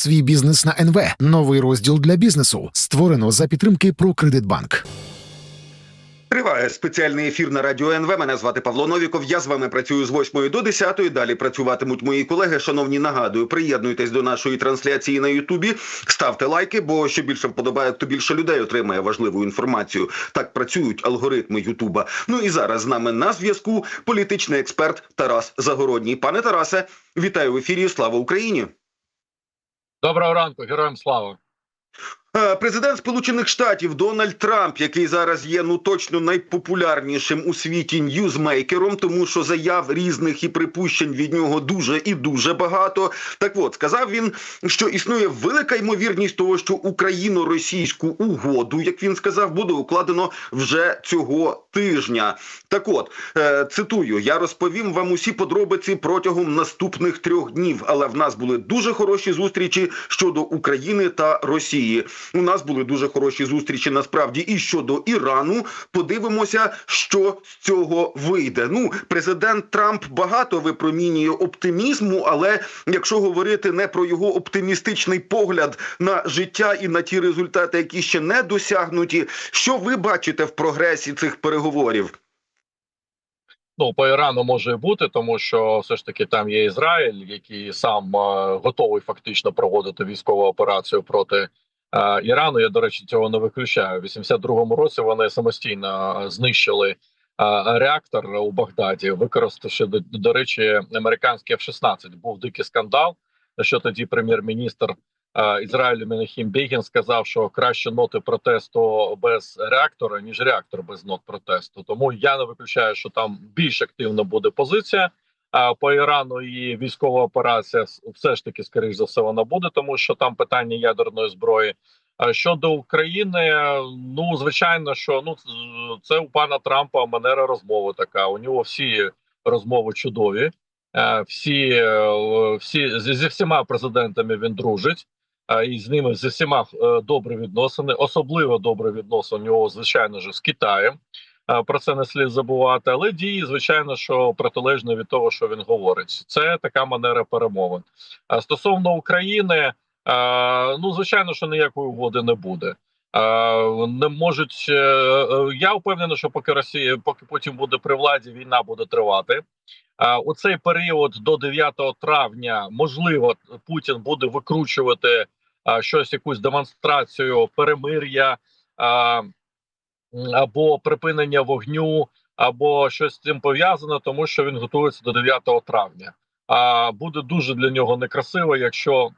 Свій бізнес на НВ. Новий розділ для бізнесу. Створено за підтримки «Прокредитбанк». Триває спеціальний ефір на радіо НВ. Мене звати Павло Новіков. Я з вами працюю з 8 до 10. Далі працюватимуть мої колеги. Шановні, нагадую, приєднуйтесь до нашої трансляції на Ютубі. Ставте лайки, бо що більше вподобає, то більше людей отримає важливу інформацію. Так працюють алгоритми Ютуба. Ну і зараз з нами на зв'язку політичний експерт Тарас Загородній. Пане Тарасе, вітаю в ефірі. Слава Україні! Доброго ранку, героям слава. Е, Президент Сполучених Штатів Дональд Трамп, який зараз є ну точно найпопулярнішим у світі ньюзмейкером, тому що заяв різних і припущень від нього дуже і дуже багато. Так от сказав він, що існує велика ймовірність того, що україно-російську угоду, як він сказав, буде укладено вже цього тижня. Так от е, цитую: я розповім вам усі подробиці протягом наступних трьох днів. Але в нас були дуже хороші зустрічі щодо України та Росії. У нас були дуже хороші зустрічі насправді і щодо Ірану. Подивимося, що з цього вийде. Ну, президент Трамп багато випромінює оптимізму, але якщо говорити не про його оптимістичний погляд на життя і на ті результати, які ще не досягнуті, що ви бачите в прогресі цих переговорів? Ну по Ірану може бути, тому що все ж таки там є Ізраїль, який сам е, готовий фактично проводити військову операцію проти Ірану. Я до речі, цього не виключаю. У 82-му році вони самостійно знищили реактор у Багдаді, використавши до, до речі, американський F-16. Був дикий скандал. На що тоді прем'єр-міністр Ізраїлю Менахім Бегін сказав, що краще ноти протесту без реактора ніж реактор без нот протесту. Тому я не виключаю, що там більш активна буде позиція. По Ірану і військова операція все ж таки, скоріш за все, вона буде, тому що там питання ядерної зброї. Щодо України, ну звичайно, що ну це у пана Трампа манера розмови така. У нього всі розмови чудові. Е, Всі, е, всі зі всіма президентами він дружить, і з ними зі всіма е, добрі відносини. Особливо добрі відносини у нього, звичайно ж, з Китаєм. Е, Про це не слід забувати, але дії, звичайно, що протилежно від того, що він говорить. Це така манера перемовин. А стосовно України, е, ну звичайно, що ніякої угоди не буде. Е, Не можуть е, е, я впевнений, що поки Росія, поки Путін буде при владі, війна буде тривати. У цей період до 9 травня можливо Путін буде викручувати щось, якусь демонстрацію перемир'я або припинення вогню, або щось з цим пов'язано, тому що він готується до 9 травня. А буде дуже для нього некрасиво, якщо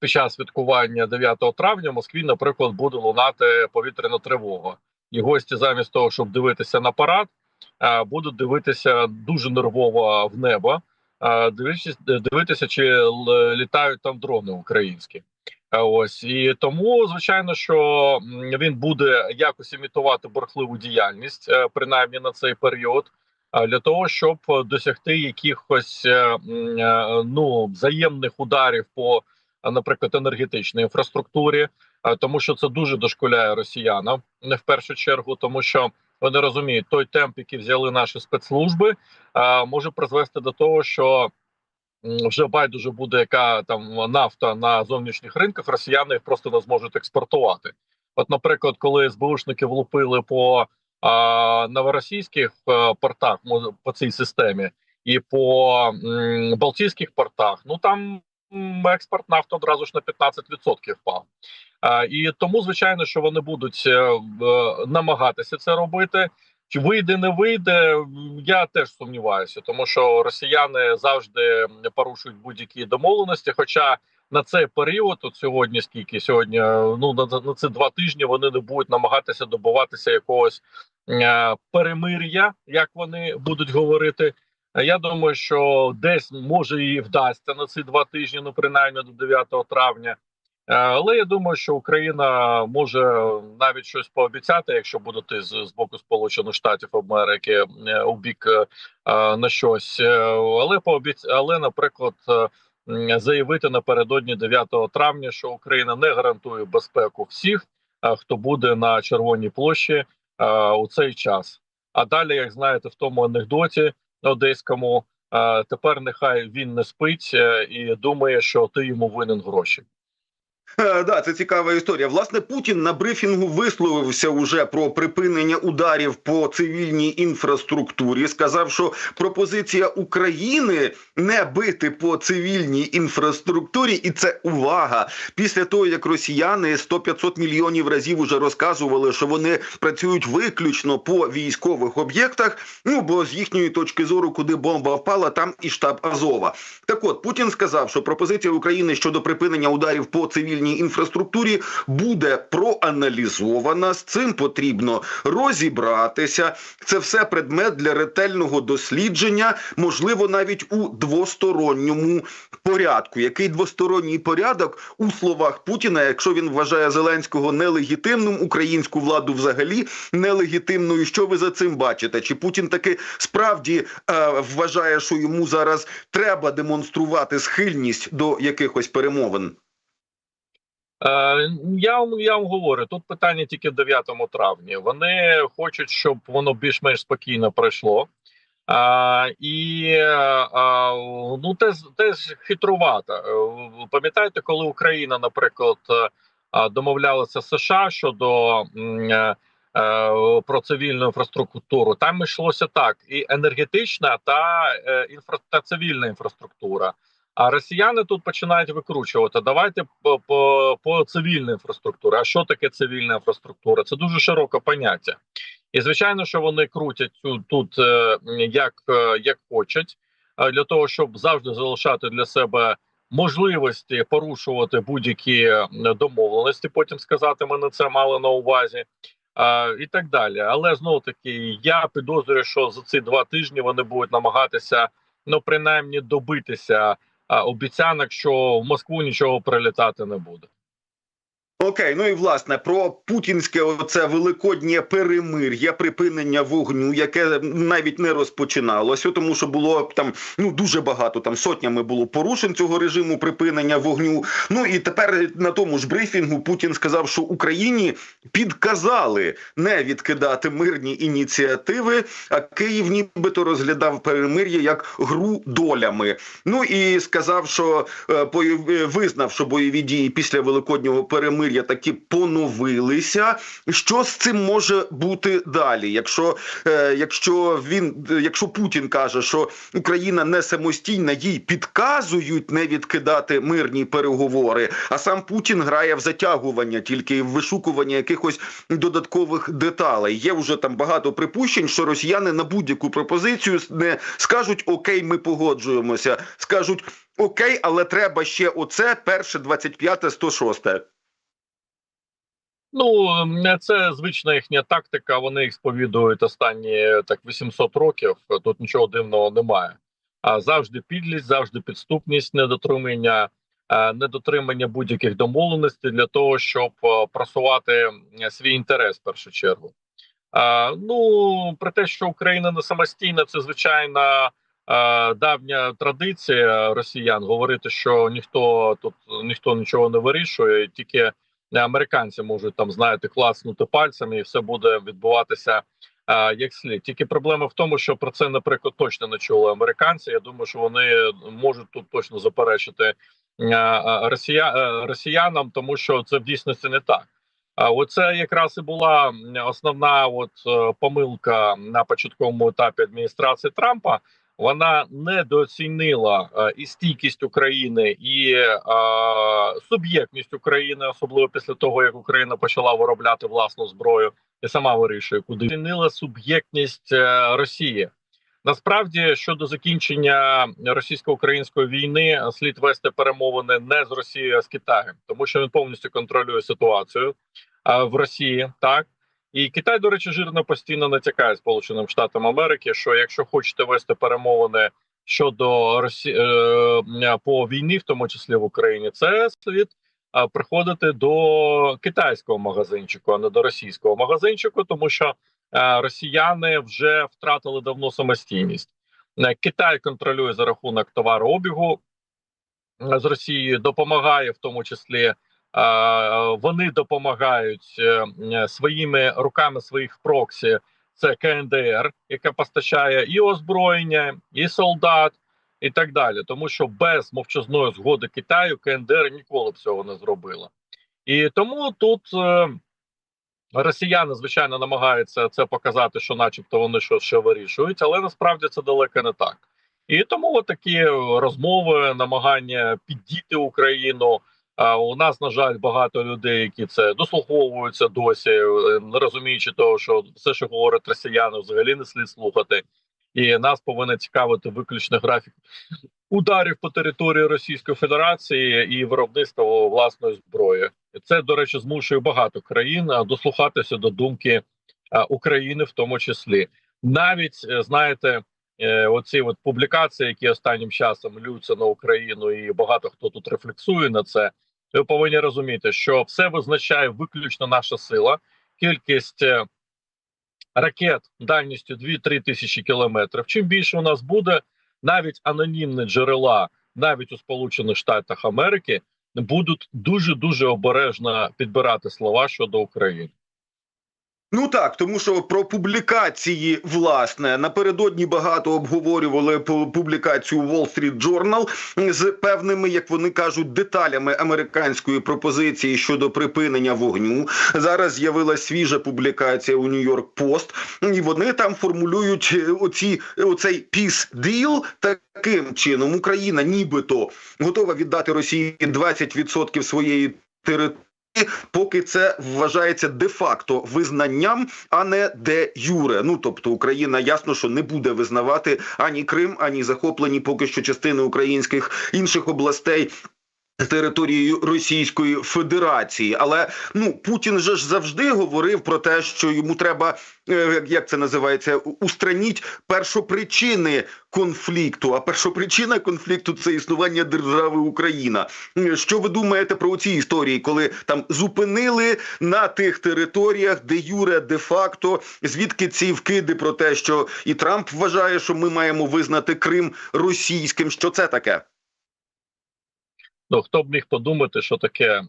під час святкування 9 травня в Москві, наприклад, буде лунати повітряна тривога, і гості, замість того, щоб дивитися на парад, будуть дивитися дуже нервово в небо, дивитися, дивитися, чи літають там дрони українські. А Ось і тому, звичайно, що він буде якось імітувати борхливу діяльність, е, принаймні на цей період, для того, щоб е, досягти якихось е, е, ну взаємних ударів по, наприклад, енергетичній інфраструктурі, тому що це дуже дошкуляє росіянам не в першу чергу, тому що вони розуміють, той темп, який взяли наші спецслужби, може призвести до того, що вже байдуже буде яка там нафта на зовнішніх ринках, росіяни їх просто не зможуть експортувати. От, наприклад, коли СБУшники влупили по а, новоросійських е, портах по цій системі і по м, Балтійських портах, ну там експорт нафти одразу ж на 15% впав. І тому, звичайно, що вони будуть е, намагатися це робити. Чи вийде, не вийде, я теж сумніваюся, тому що росіяни завжди порушують будь-які домовленості. Хоча на цей період, от сьогодні, скільки сьогодні, е, ну на, на ці два тижні вони не будуть намагатися добуватися якогось е, перемир'я, як вони будуть говорити. Я думаю, що десь може і вдасться на ці два тижні, ну принаймні до 9 травня. Е, Але я думаю, що Україна може навіть щось пообіцяти, якщо буде йти з, з боку Сполучених Штатів Америки е, у бік е, на щось. Але пообіц... але, наприклад, заявити напередодні 9 травня, що Україна не гарантує безпеку всіх, хто буде на Червоній площі у цей час. А далі, як знаєте, в тому анекдоті одеському Тепер нехай він не спить і думає, що ти йому винен гроші. Да, це цікава історія. Власне, Путін на брифінгу висловився уже про припинення ударів по цивільній інфраструктурі. Сказав, що пропозиція України не бити по цивільній інфраструктурі, і це увага. Після того як росіяни 100-500 мільйонів разів уже розказували, що вони працюють виключно по військових об'єктах. Ну бо з їхньої точки зору, куди бомба впала, там і штаб Азова. Так от Путін сказав, що пропозиція України щодо припинення ударів по цивільній інфраструктурі буде проаналізована. З цим потрібно розібратися. Це все предмет для ретельного дослідження, можливо, навіть у двосторонньому порядку. Який двосторонній порядок у словах Путіна, якщо він вважає Зеленського нелегітимним, українську владу взагалі нелегітимною. Що ви за цим бачите? Чи Путін таки справді е, вважає, що йому зараз треба демонструвати схильність до якихось перемовин? Е, я я вам говорю, тут питання тільки в 9 травні. Вони хочуть, щоб воно більш-менш спокійно пройшло. А, і а, ну теж теж хитрувато. Е, Пам'ятаєте, коли Україна, наприклад, е, домовлялася з США щодо е, е, про цивільну інфраструктуру, там йшлося так: і енергетична та е, та цивільна інфраструктура. А росіяни тут починають викручувати. Давайте по, по, по цивільній інфраструктурі. А що таке цивільна інфраструктура? Це дуже широке поняття. І звичайно, що вони крутять цю тут е, як, е, як хочуть, е, для того, щоб завжди залишати для себе можливості порушувати будь-які домовленості. Потім сказати, ми на це мали на увазі. І так далі. Але знову таки, я підозрюю, що за ці два тижні вони будуть намагатися ну принаймні добитися обіцянок, що в Москву нічого прилітати не буде. Окей, ну і власне про путінське оце великоднє перемир'я, припинення вогню, яке навіть не розпочиналося, тому що було там ну дуже багато, там сотнями було порушень цього режиму припинення вогню. Ну і тепер на тому ж брифінгу Путін сказав, що Україні підказали не відкидати мирні ініціативи, а Київ нібито розглядав перемир'я як гру долями. Ну і сказав, що е, визнав, що бойові дії після великоднього перемир'я таки поновилися. Що з цим може бути далі? Якщо, е, якщо він, якщо Путін каже, що Україна не самостійна, їй підказують не відкидати мирні переговори, а сам Путін грає в затягування, тільки в вишукування якихось додаткових деталей. Є вже там багато припущень, що росіяни на будь-яку пропозицію не скажуть Окей, ми погоджуємося, скажуть Окей, але треба ще оце перше 25 106 Ну це звична їхня тактика. Вони їх сповідують останні так 800 років. Тут нічого дивного немає. А завжди підлість, завжди підступність, недотримання, е, недотримання будь-яких домовленостей для того, щоб е, просувати свій інтерес в першу чергу. Ну про те, що Україна не самостійна, це звичайна е, давня традиція росіян говорити, що ніхто тут ніхто нічого не вирішує, тільки американці можуть там знаєте класнути пальцями, і все буде відбуватися а, як слід. Тільки проблема в тому, що про це, наприклад, точно не чули американці. Я думаю, що вони можуть тут точно заперечити а, росія, е, росіянам, тому що це в дійсності не так. А оце якраз і була основна от е, помилка на початковому етапі адміністрації Трампа. Вона недооцінила е, і стійкість України, і е, суб'єктність України, особливо після того, як Україна почала виробляти власну зброю і сама вирішує, куди оцінила суб'єктність е, Росії. Насправді щодо закінчення російсько-української війни слід вести перемовини не з Росією, а з Китаєм, тому що він повністю контролює ситуацію в Росії. Так і Китай, до речі, жирно постійно натякає Сполученим Штатам Америки, що якщо хочете вести перемовини щодо Росі... е, по війні, в тому числі в Україні, це слід приходити до китайського магазинчику, а не до російського магазинчику, тому що е, росіяни вже втратили давно самостійність. Е, Китай контролює за рахунок товарообігу з Росією, допомагає в тому числі. Вони допомагають е, е, своїми руками своїх проксі. Це КНДР, яка постачає і озброєння, і солдат, і так далі. Тому що без мовчазної згоди Китаю КНДР ніколи б цього не зробила. І тому тут е, росіяни, звичайно, намагаються це показати, що, начебто, вони щось ще вирішують, але насправді це далеко не так. І тому такі розмови, намагання піддіти Україну. А у нас, на жаль, багато людей, які це дослуховуються досі, е, не розуміючи того, що все, що говорять росіяни, взагалі не слід слухати. І нас повинен цікавити виключно графік ударів по території Російської Федерації і виробництво власної зброї. Це, до речі, змушує багато країн дослухатися до думки України, в тому числі. Навіть е, знаєте, е, оці от публікації, які останнім часом лються на Україну, і багато хто тут рефлексує на це. Ви повинні розуміти, що все визначає виключно наша сила, кількість е, ракет дальністю 2-3 тисячі кілометрів. Чим більше у нас буде, навіть анонімні джерела, навіть у Сполучених Штатах Америки, будуть дуже дуже обережно підбирати слова щодо України. Ну так, тому що про публікації власне напередодні багато обговорювали пу- публікацію Wall Street Journal з певними, як вони кажуть, деталями американської пропозиції щодо припинення вогню. Зараз з'явилася свіжа публікація у York Post, і вони там формулюють е, оці оцей peace deal таким чином. Україна нібито готова віддати Росії 20% своєї території. Поки це вважається де-факто визнанням, а не де юре. Ну тобто Україна ясно, що не буде визнавати ані Крим, ані захоплені поки що частини українських інших областей. Територією Російської Федерації, але ну Путін же ж завжди говорив про те, що йому треба е, як це називається, устраніть першопричини конфлікту. А першопричина конфлікту це існування держави Україна. Що ви думаєте про ці історії, коли там зупинили на тих територіях, де юре де факто, звідки ці вкиди про те, що і Трамп вважає, що ми маємо визнати Крим російським? Що це таке? Ну хто б міг подумати, що таке е,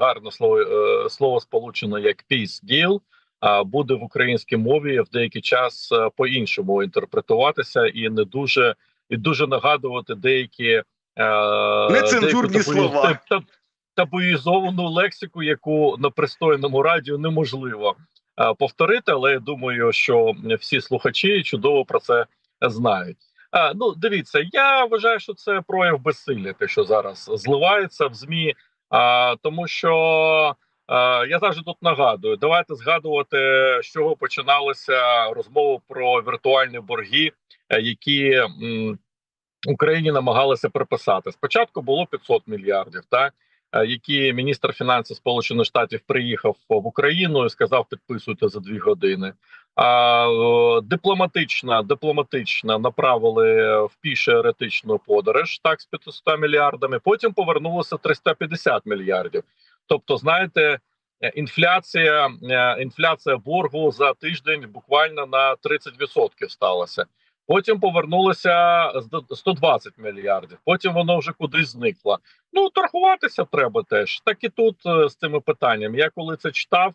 гарне слово е, слово сполучено як peace deal, а буде в українській мові в деякий час е, по-іншому інтерпретуватися і не дуже і дуже нагадувати деякі е, Нецензурні деяку слова. таб- таб- табуїзовану лексику, яку на пристойному радіо неможливо е, повторити. Але я думаю, що всі слухачі чудово про це знають. А, ну, дивіться, я вважаю, що це прояв безсилля, те, що зараз зливається в змі, а, тому що а, я завжди тут нагадую, давайте згадувати, з чого починалися розмови про віртуальні борги, е, які Україні намагалися приписати. Спочатку було 500 мільярдів, так е, які міністр фінансів Сполучених Штатів приїхав в Україну і сказав: підписуйте за дві години. А дипломатично, дипломатично направили в піше еретичну подорож так з 500 мільярдами. Потім повернулося 350 мільярдів. Тобто, знаєте, е, інфляція, е, інфляція боргу за тиждень буквально на 30% сталася. Потім повернулося з до- 120 мільярдів. Потім воно вже кудись зникло. Ну торгуватися треба теж. Так і тут е, з цими питаннями. Я коли це читав,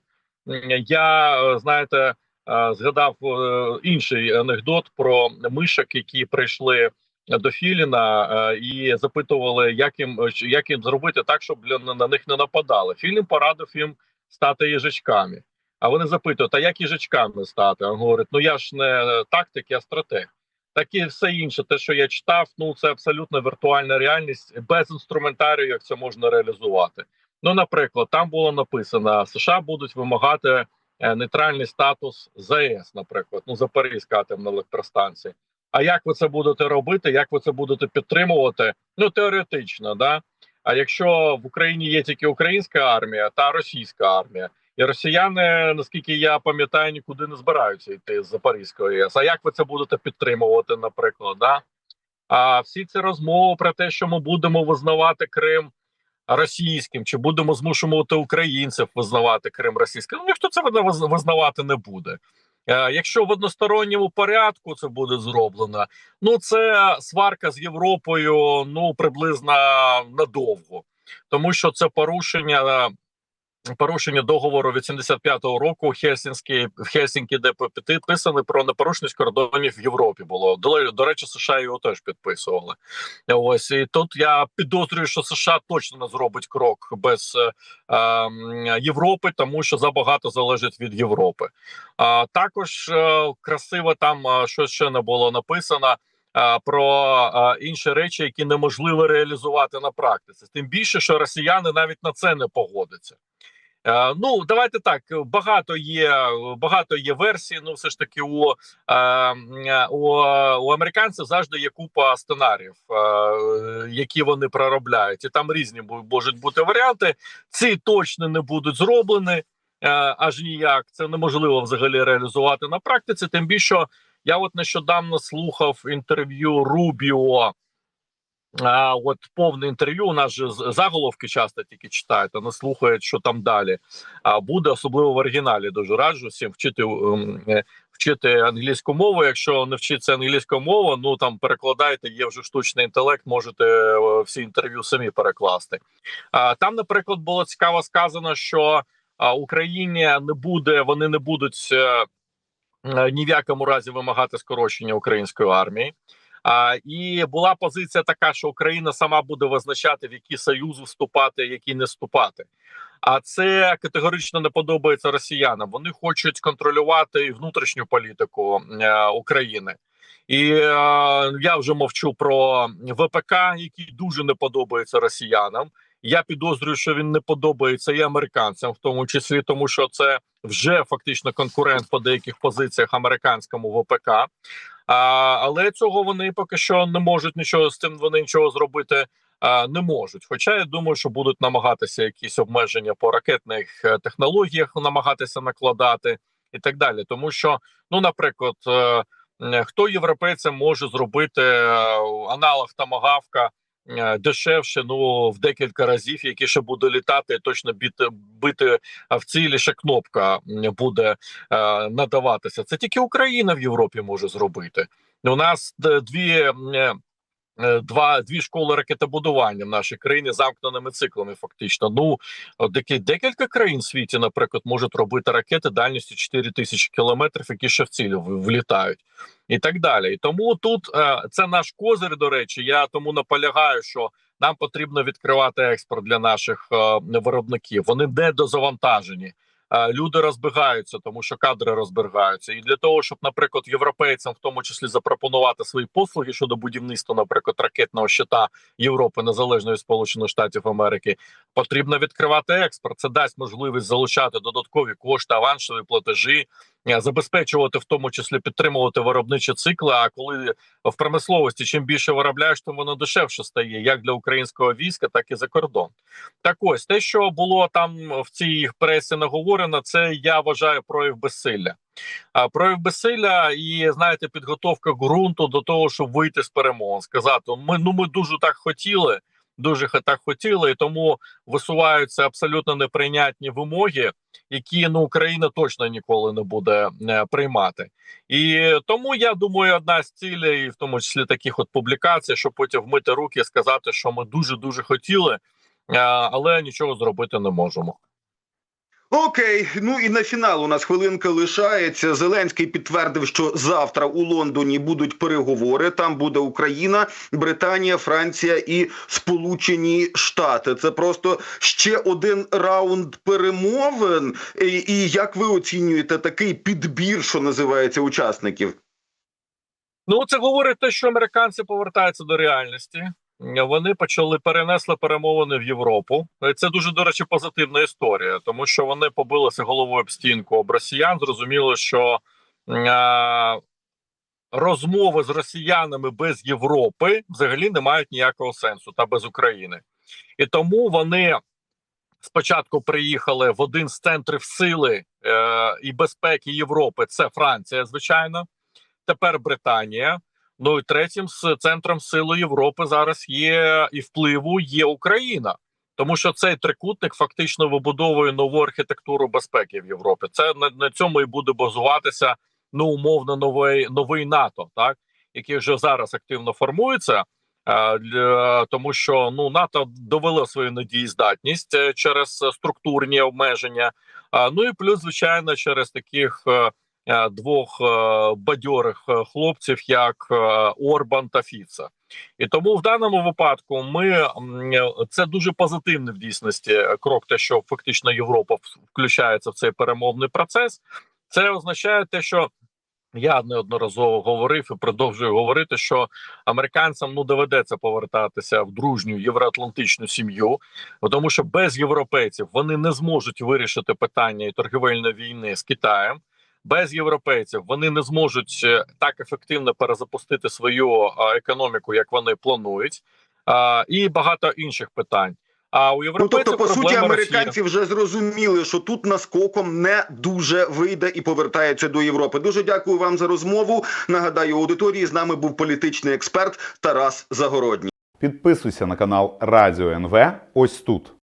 я знаєте, згадав е, інший анекдот про мишок, які прийшли до Філіна е, і запитували, як їм е, як їм зробити так, щоб на них не нападали. Філін порадив їм стати їжачками. А вони запитують: а як їжачками стати? Він говорить: ну я ж не тактик, я стратег. Так і все інше, те, що я читав, ну це абсолютно віртуальна реальність без інструментарію, як це можна реалізувати. Ну, наприклад, там було написано: США будуть вимагати нейтральний статус ЗАЕС, наприклад, ну Запорізька атомна електростанція. А як ви це будете робити? Як ви це будете підтримувати? Ну теоретично, да. А якщо в Україні є тільки українська армія та російська армія, і росіяни, наскільки я пам'ятаю, нікуди не збираються йти з Запорізької ЄС. А як ви це будете підтримувати, наприклад? Да? А всі ці розмови про те, що ми будемо визнавати Крим російським, чи будемо змушувати українців визнавати Крим російським, ну ніхто це визна- визнавати не буде. Е, Якщо в односторонньому порядку це буде зроблено, ну це сварка з Європою ну приблизно надовго, тому що це порушення порушення договору від 75-го року Хельсінський в Хельсінкі, де підписаний про непорушність кордонів в Європі. Було до, до речі, США його теж підписували. Ось і тут я підозрюю, що США точно не зробить крок без е, е, Європи, тому що забагато залежить від Європи. А також е, красиво там е, що ще не було написано. Е, Про е, інші речі, які неможливо реалізувати на практиці, тим більше, що росіяни навіть на це не погодяться. Е, Ну, давайте так. Багато є багато є версій. Ну, все ж таки, у у, у американців завжди є купа сценаріїв, які вони проробляють, і там різні можуть бути варіанти. Ці точно не будуть зроблені аж ніяк. Це неможливо взагалі реалізувати на практиці. Тим більше я от нещодавно слухав інтерв'ю Рубіо. А, от повне інтерв'ю. У нас же заголовки часто тільки читають, а не слухають, що там далі. А буде особливо в оригіналі. Дуже раджу всім вчити ем, е, вчити англійську мову. Якщо не вчиться англійську мову, ну там перекладайте. Є вже штучний інтелект. Можете е, всі інтерв'ю самі перекласти. А там, наприклад, було цікаво сказано, що Україні не буде, вони не будуть е, ні в якому разі вимагати скорочення української армії. А, і була позиція така, що Україна сама буде визначати, в які союзи вступати, які не вступати. А це категорично не подобається росіянам. Вони хочуть контролювати і внутрішню політику е, України. І е, я вже мовчу про ВПК, який дуже не подобається росіянам. Я підозрюю, що він не подобається і американцям, в тому числі тому, що це вже фактично конкурент по деяких позиціях американському ВПК. А, але цього вони поки що не можуть нічого з цим. Вони нічого зробити а, не можуть. Хоча я думаю, що будуть намагатися якісь обмеження по ракетних е, технологіях намагатися накладати і так далі. Тому що, ну, наприклад, е, хто європейцям може зробити е, аналог тамагавка дешевше, ну в декілька разів, які ще буде літати, точно бити бити в цілі ще кнопка буде е, надаватися. Це тільки Україна в Європі може зробити. У нас дві. Е, Два дві школи ракетобудування в нашій країні замкненими циклами. Фактично, ну декілька країн в світі, наприклад, можуть робити ракети дальністю 4 тисячі кілометрів, які ще в цілі влітають, і так далі. І тому тут е, це наш козир. До речі, я тому наполягаю, що нам потрібно відкривати експорт для наших е, виробників. Вони не дозавантажені. Е, Люди розбігаються, тому що кадри розбігаються, і для того, щоб, наприклад, європейцям, в тому числі, запропонувати свої послуги щодо будівництва, наприклад, ракетного щита Європи незалежної Сполучених Штатів Америки, потрібно відкривати експорт. Це дасть можливість залучати додаткові кошти, авансові платежі, забезпечувати в тому числі підтримувати виробничі цикли. А коли в промисловості чим більше виробляєш, тим воно дешевше стає, як для українського війська, так і за кордон. Так ось те, що було там в цій пресі наговорено, це я вважаю прояв безсилля. Прояв безсилля і знаєте, підготовка ґрунту до того, щоб вийти з перемовин, сказати: ми ну ми дуже так хотіли. Дуже так хотіли, і тому висуваються абсолютно неприйнятні вимоги, які ну Україна точно ніколи не буде е, приймати. І тому я думаю, одна з цілей, в тому числі таких от публікацій, щоб потім вмити руки і сказати, що ми дуже дуже хотіли, е, але нічого зробити не можемо. Окей, ну і на фінал у нас хвилинка лишається. Зеленський підтвердив, що завтра у Лондоні будуть переговори. Там буде Україна, Британія, Франція і Сполучені Штати. Це просто ще один раунд перемовин. І, і як ви оцінюєте такий підбір, що називається учасників? Ну це говорить те, що американці повертаються до реальності. Вони почали перенесли перемовини в Європу. Це дуже до речі позитивна історія, тому що вони побилися головою об стінку об росіян. Зрозуміло, що е, розмови з росіянами без Європи взагалі не мають ніякого сенсу та без України, і тому вони спочатку приїхали в один з центрів сили е, і безпеки Європи. Це Франція, звичайно. Тепер Британія. Ну і третім з центром сили Європи зараз є і впливу є Україна, тому що цей трикутник фактично вибудовує нову архітектуру безпеки в Європі. Це на, на цьому і буде базуватися ну умовно новий новий НАТО, так який вже зараз активно формується. Е, для- тому що ну НАТО довело свою недієздатність е, через структурні обмеження. А ну і плюс, звичайно, через таких е, двох е, бадьорих е, хлопців, як е, Орбан та Фіца. І тому в даному випадку ми е, це дуже позитивний в дійсності е, крок, те, що фактично Європа включається в цей перемовний процес. Це означає те, що я неодноразово говорив і продовжую говорити, що американцям ну доведеться повертатися в дружню євроатлантичну сім'ю, тому що без європейців вони не зможуть вирішити питання і торгівельної війни з Китаєм. Без європейців вони не зможуть е, так ефективно перезапустити свою економіку, як вони планують, і багато інших питань. А у Ну, тобто, по суті, проблема Росії. американці вже зрозуміли, що тут наскоком не дуже вийде і повертається до Європи. Дуже дякую вам за розмову. Нагадаю, аудиторії з нами був політичний експерт Тарас Загородній. Підписуйся на канал Радіо НВ ось тут.